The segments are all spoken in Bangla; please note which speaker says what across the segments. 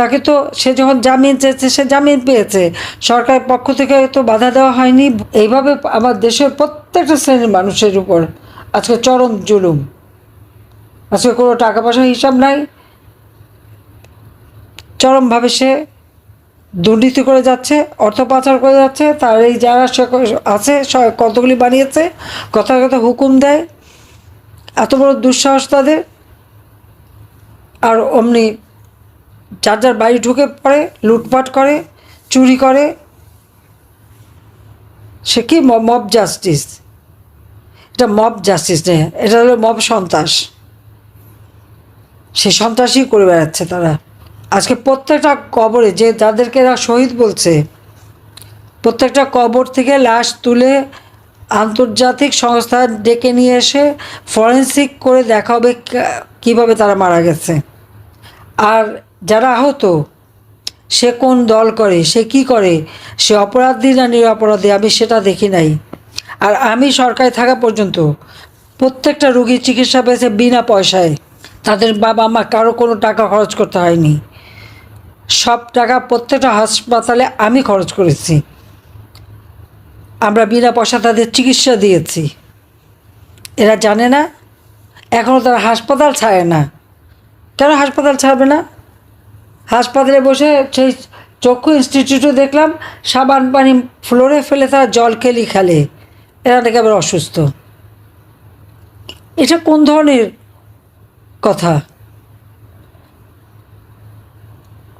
Speaker 1: তাকে তো সে যখন জামিন চেয়েছে, সে জামিন পেয়েছে। সরকারের পক্ষ থেকে তো বাধা দেওয়া হয়নি। এইভাবে আমার দেশের প্রত্যেকটা শ্রেণির মানুষের উপর আজকে চরম জুলুম। আজকে কোনো টাকা পয়সার হিসাব নাই। চরমভাবে সে দুর্নীতি করে যাচ্ছে, অর্থ পাচার করে যাচ্ছে। তার এই যারা আছে কতগুলি বানিয়েছে, কথা কথা হুকুম দেয়। এত বড় দুঃসাহস তাদের। আর অমনি যার যার বাড়ি ঢুকে পড়ে, লুটপাট করে, চুরি করে, সে কি মব জাস্টিস এটা মব জাস্টিস নেই, এটা হলো মব সন্ত্রাস। সে সন্ত্রাসই করে বেড়াচ্ছে তারা। আজকে প্রত্যেকটা কবরে যে যাদেরকে এরা শহীদ বলছে, প্রত্যেকটা কবর থেকে লাশ তুলে আন্তর্জাতিক সংস্থা ডেকে নিয়ে এসে ফরেন্সিক করে দেখা হবে কীভাবে তারা মারা গেছে। আর যারা আহত, সে কোন দল করে, সে কি করে? সে অপরাধী না নিরপরাধী? আমি সেটা দেখি নাই। আর আমি সরকারে থাকা পর্যন্ত প্রত্যেকটা রুগীর চিকিৎসা পেয়েছে বিনা পয়সায়। তাদের বাবা মা কারও কোনো টাকা খরচ করতে হয়নি। সব টাকা প্রত্যেকটা হাসপাতালে আমি খরচ করেছি। আমরা বিনা পয়সা তাদের চিকিৎসা দিয়েছি। এরা জানে না এখনও তারা হাসপাতাল ছাড়ে না। কেন হাসপাতাল ছাড়বে না? হাসপাতালে বসে সেই চক্ষু ইনস্টিটিউটে দেখলাম, সাবান পানি ফ্লোরে ফেলে তারা জল খেলি খেলে। এরা নাকি আবার অসুস্থ। এটা কোন ধরনের কথা?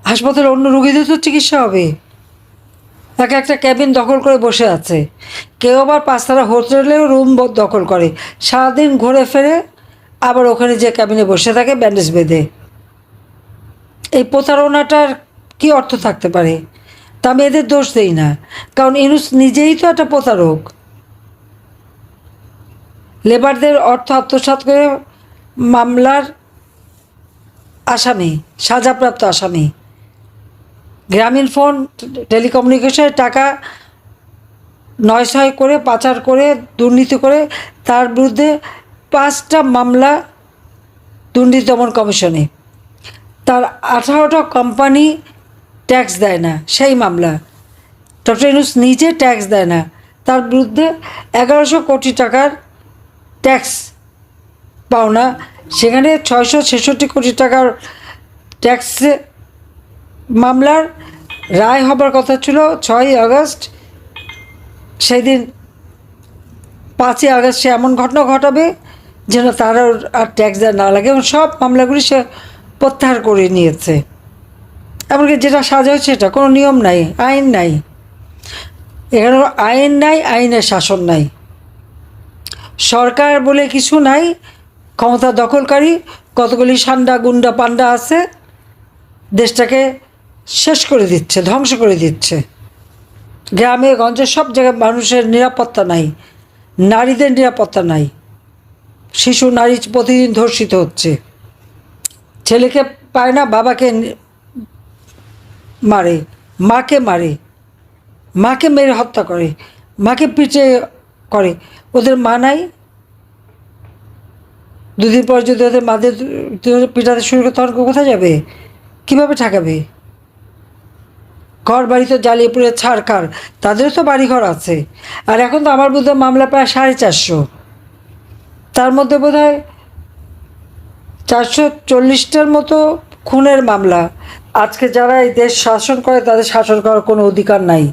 Speaker 1: হাসপাতালে অন্য রুগীদের তো চিকিৎসা হবে। এক একটা ক্যাবিন দখল করে বসে আছে। কেউ আবার পাঁচতারা হোটেলেও রুম দখল করে। সারাদিন ঘুরে ফেরে আবার ওখানে যে ক্যাবিনে বসে থাকে ব্যান্ডেজ বেঁধে। এই প্রতারণাটার কি অর্থ থাকতে পারে? তা আমি এদের দোষ দেই না। কারণ ইনুস নিজেই তো একটা প্রতারক। লেবারদের অর্থ আত্মসাৎ করে মামলার আসামি, সাজাপ্রাপ্ত আসামি। গ্রামীণ ফোন, টেলিকমিউনিকেশনের টাকা নয় ছয় করে পাচার করে, দুর্নীতি করে তার বিরুদ্ধে পাঁচটা মামলা দুর্নীতি দমন কমিশনে। তার আঠারোটা কোম্পানি ট্যাক্স দেয় না, সেই মামলা। ডক্টর ইউনুস নিজে ট্যাক্স দেয় না, তার বিরুদ্ধে এগারোশো কোটি টাকার ট্যাক্স পাওনা সেখানে ছয়শো ছেষট্টি কোটি টাকার ট্যাক্স মামলার রায় হবার কথা ছিল ছয়ই আগস্ট। সেই দিন পাঁচই আগস্ট সে এমন ঘটনা ঘটাবে যেন তার আর ট্যাক্স দেওয়া না লাগে এবং সব মামলাগুলি সে প্রত্যাহার করে নিয়েছে। এমনকি যেটা সাজা হচ্ছে সেটা কোনো নিয়ম নাই, আইন নাই। এখানে আইন নাই, আইনের শাসন নাই। সরকার বলে কিছু নাই, ক্ষমতা দখলকারী, কতগুলি সান্ডা গুন্ডা পান্ডা আছে, দেশটাকে শেষ করে দিচ্ছে, ধ্বংস করে দিচ্ছে। গ্রামে, গঞ্জে সব জায়গায় মানুষের নিরাপত্তা নাই, নারীদের নিরাপত্তা নাই। শিশু নারী প্রতিদিন ধর্ষিত হচ্ছে। ছেলেকে পায় না, বাবাকে মারে, মাকে মারে, মাকে মেরে হত্যা করে, মাকে পিটে করে। ওদের মা নাই। দুদিন পর যদি ওদের মাদের পিটাতে শুরু করে, তখন কোথায় যাবে? কীভাবে ঠেকাবে? ঘর বাড়ি তো জ্বালিয়ে পুড়ে ছাড়খার, তাদেরও তো বাড়িঘর আছে। আর এখন তো আমার বোধহয় মামলা প্রায় সাড়ে চারশো। তার মধ্যে বোধ হয় চারশো চল্লিশটার মতো খুনের মামলা। আজকে যারা এই দেশ শাসন করে, তাদের শাসন করার কোনো অধিকার নাই।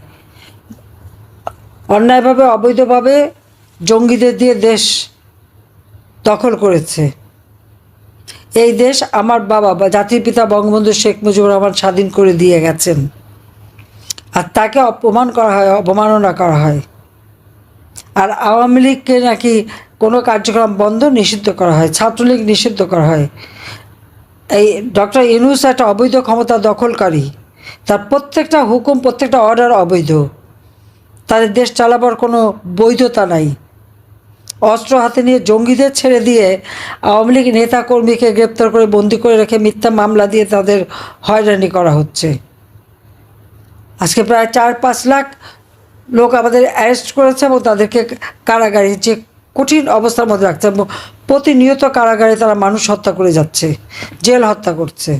Speaker 1: অন্যায়ভাবে, অবৈধভাবে জঙ্গিদের দিয়ে দেশ দখল করেছে। এই দেশ আমার বাবা বা জাতির পিতা বঙ্গবন্ধু শেখ মুজিবুর রহমান স্বাধীন করে দিয়ে গেছেন। আর তাকে অপমান করা হয়, অবমাননা করা হয়। আর আওয়ামী লীগকে নাকি কোনো কার্যক্রম বন্ধ নিষিদ্ধ করা হয়, ছাত্রলীগ নিষিদ্ধ করা হয়। এই ডক্টর ইউনুস একটা অবৈধ ক্ষমতা দখলকারী। তার প্রত্যেকটা হুকুম, প্রত্যেকটা অর্ডার অবৈধ। তাদের দেশ চালাবার কোনো বৈধতা নাই। অস্ত্র হাতে নিয়ে জঙ্গিদের ছেড়ে দিয়ে আওয়ামী লীগ নেতা কর্মীকে গ্রেপ্তার করে বন্দি করে রেখে মিথ্যা মামলা দিয়ে তাদের হয়রানি করা হচ্ছে। আজকে প্রায় চার পাঁচ লাখ লোক আমাদের অ্যারেস্ট করেছে এবং তাদেরকে কারাগারে যে কঠিন অবস্থার মধ্যে রাখছে এবং প্রতিনিয়ত কারাগারে তারা মানুষ হত্যা করে যাচ্ছে, জেল হত্যা করছে।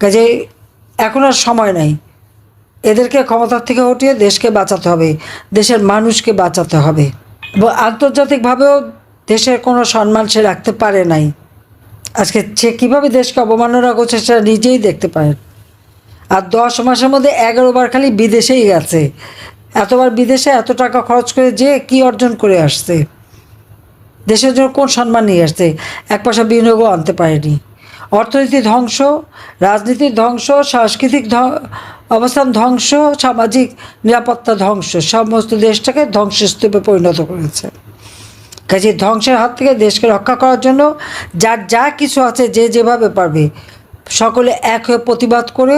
Speaker 1: কাজে এখন আর সময় নাই। এদেরকে ক্ষমতার থেকে হটিয়ে দেশকে বাঁচাতে হবে, দেশের মানুষকে বাঁচাতে হবে। এবং আন্তর্জাতিকভাবেও দেশের কোনো সম্মান সে রাখতে পারে নাই। আজকে সে কীভাবে দেশকে অবমাননা করছে সেটা নিজেই দেখতে পারেন আর দশ মাসের মধ্যে এগারো বার খালি বিদেশেই গেছে। এতবার বিদেশে এত টাকা খরচ করে যে কি অর্জন করে আসছে? দেশের জন্য কোন সম্মান নিয়ে আসছে? এক পয়সা বিনিয়োগও আনতে পারেনি। অর্থনীতি ধ্বংস রাজনীতির ধ্বংস, সাংস্কৃতিক অবস্থান ধ্বংস, সামাজিক নিরাপত্তা ধ্বংস, সমস্ত দেশটাকে ধ্বংসস্তূপে পরিণত করেছে। কাজে ধ্বংসের হাত থেকে দেশকে রক্ষা করার জন্য যার যা কিছু আছে যে যেভাবে পারবে, সকলে এক হয়ে প্রতিবাদ করে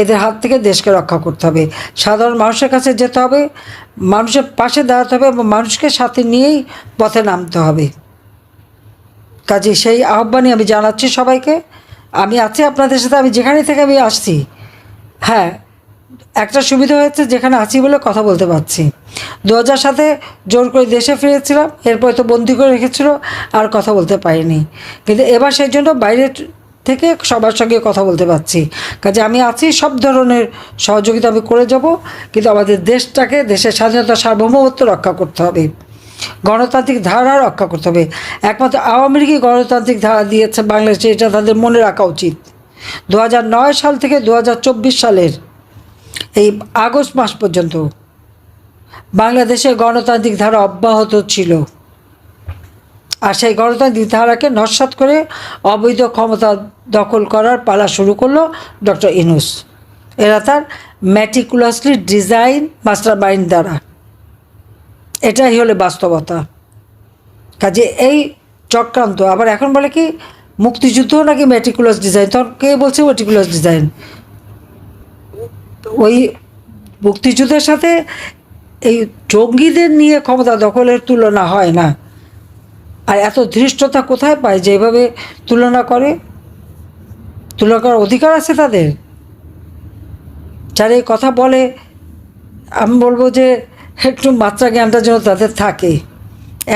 Speaker 1: এদের হাত থেকে দেশকে রক্ষা করতে হবে। সাধারণ মানুষের কাছে যেতে হবে, মানুষের পাশে দাঁড়াতে হবে এবং মানুষকে সাথে নিয়েই পথে নামতে হবে। কাজে সেই আহ্বানই আমি জানাচ্ছি সবাইকে। আমি আছি আপনাদের সাথে, আমি যেখানে থেকে আমি আসছি হ্যাঁ একটা সুবিধা হয়েছে, যেখানে আছি বলে কথা বলতে পারছি। দু হাজার সাথে জোর করে দেশে ফিরেছিলাম, এরপরে তো বন্দি করে রেখেছিল, আর কথা বলতে পারিনি। কিন্তু এবার সেই জন্য বাইরে থেকে সবার সঙ্গে কথা বলতে পারছি। কাজে আমি আছি, সব ধরনের সহযোগিতা আমি করে যাব, কিন্তু আমাদের দেশটাকে, দেশের স্বাধীনতা সার্বভৌমত্ব রক্ষা করতে হবে। গণতান্ত্রিক ধারা রক্ষা করতে হবে। একমাত্র আওয়ামী লীগই গণতান্ত্রিক ধারা দিয়েছে বাংলাদেশে, এটা তাদের মনে রাখা উচিত। দু হাজার নয় সাল থেকে দু হাজার চব্বিশ সালের এই আগস্ট মাস পর্যন্ত বাংলাদেশে গণতান্ত্রিক ধারা অব্যাহত ছিল। আর সেই গণতান্ত্রিক ধারাকে নস্বাত করে অবৈধ ক্ষমতা দখল করার পালা শুরু করল ডক্টর ইনুস এরা তার ম্যাটিকুলাসলি ডিজাইন মাস্টার মাইন্ড দ্বারা। এটাই হলো বাস্তবতা। কাজে এই চক্রান্ত আবার এখন বলে কি মুক্তিযুদ্ধ নাকি ম্যাটিকুলাস ডিজাইন তখন কে বলছে ম্যাটিকুলাস ডিজাইন ওই মুক্তিযুদ্ধের সাথে এই জঙ্গিদের নিয়ে ক্ষমতা দখলের তুলনা হয় না। আর এত ধৃষ্টতা কোথায় পায় যে এভাবে তুলনা করে? তুলনা করার অধিকার আছে তাদের? যারা এই কথা বলে, আমি বলব যে একটু মাত্রা জ্ঞানটা যেন তাদের থাকে।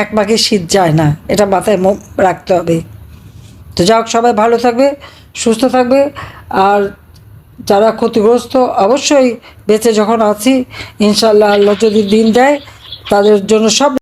Speaker 1: এক মাকে শীত যায় না, এটা মাথায় রাখতে হবে। তো যাই হোক, সবাই ভালো থাকবে, সুস্থ থাকবে, আর যারা ক্ষতিগ্রস্ত অবশ্যই বেঁচে যখন আছি ইনশাল্লাহ আল্লাহ যদি দিন দেয়, তাদের জন্য সব